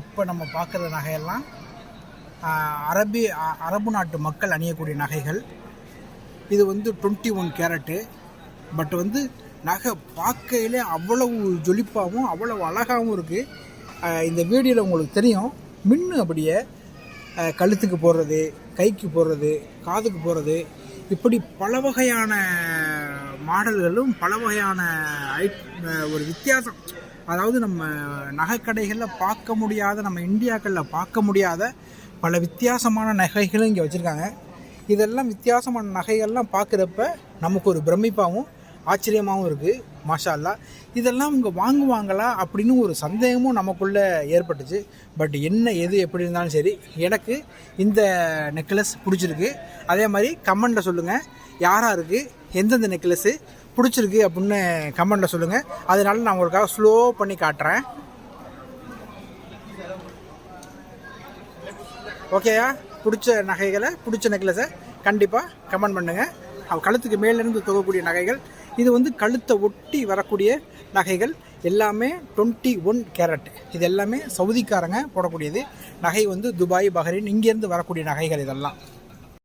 இப்போ நம்ம பார்க்குற நகையெல்லாம் அரபி அரபு நாட்டு மக்கள் அணியக்கூடிய நகைகள். இது வந்து டுவெண்ட்டி ஒன் கேரட்டு பட் வந்து நகை பார்க்கையிலே அவ்வளவு ஜொலிப்பாகவும் அவ்வளவு அழகாகவும் இருக்குது இந்த வீடியோவில் உங்களுக்கு தெரியும். மின்னு அப்படியே கழுத்துக்கு போடுறது கைக்கு போடுறது காதுக்கு போடுறது. இப்படி பல வகையான மாடல்களும் பல வகையான ஐட் ஒரு வித்தியாசம். அதாவது நம்ம நகைக்கடைகளில் பார்க்க முடியாத நம்ம இந்தியாக்களில் பார்க்க முடியாத பல வித்தியாசமான நகைகளும் இங்கே வச்சுருக்காங்க. இதெல்லாம் வித்தியாசமான நகைகள்லாம் பார்க்குறப்ப நமக்கு ஒரு பிரமிப்பாகவும் ஆச்சரியமாகவும் இருக்குது மாஷால்லா. இதெல்லாம் இங்கே வாங்குவாங்களா அப்படின்னு ஒரு சந்தேகமும் நமக்குள்ளே ஏற்பட்டுச்சு. பட் என்ன எது எப்படி இருந்தாலும் சரி எனக்கு இந்த நெக்லஸ் பிடிச்சிருக்கு. அதே மாதிரி கமெண்டில் சொல்லுங்கள் யாராக இருக்குது எந்தெந்த நெக்லஸ்ஸு பிடிச்சிருக்கு அப்படின்னு கமெண்ட்டில் சொல்லுங்கள் அதனால நான் உங்களுக்காக ஸ்லோ பண்ணி காட்டுறேன். ஓகேயா பிடிச்ச நகைகளை பிடிச்ச நெக்லஸை கண்டிப்பாக கமெண்ட் பண்ணுங்கள் அவ கழுத்துக்கு மேலேருந்து தொகக்கூடிய நகைகள். இது வந்து கழுத்தை ஒட்டி வரக்கூடிய நகைகள். எல்லாமே டுவெண்ட்டி ஒன் கேரட் இது எல்லாமே சவுதிக்காரங்க போடக்கூடியது. நகை வந்து துபாய் பஹ்ரைன் இங்கேருந்து வரக்கூடிய நகைகள் இதெல்லாம்.